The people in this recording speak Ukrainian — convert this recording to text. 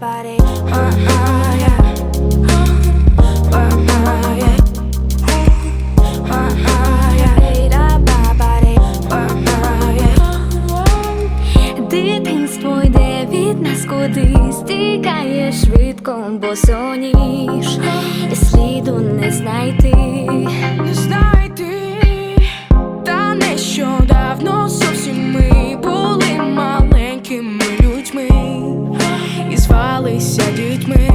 body. Uh -uh, yeah. Дитинство йде від нас кудись, тікає швидко, бо соніж, сліду не знайти. сядють ми.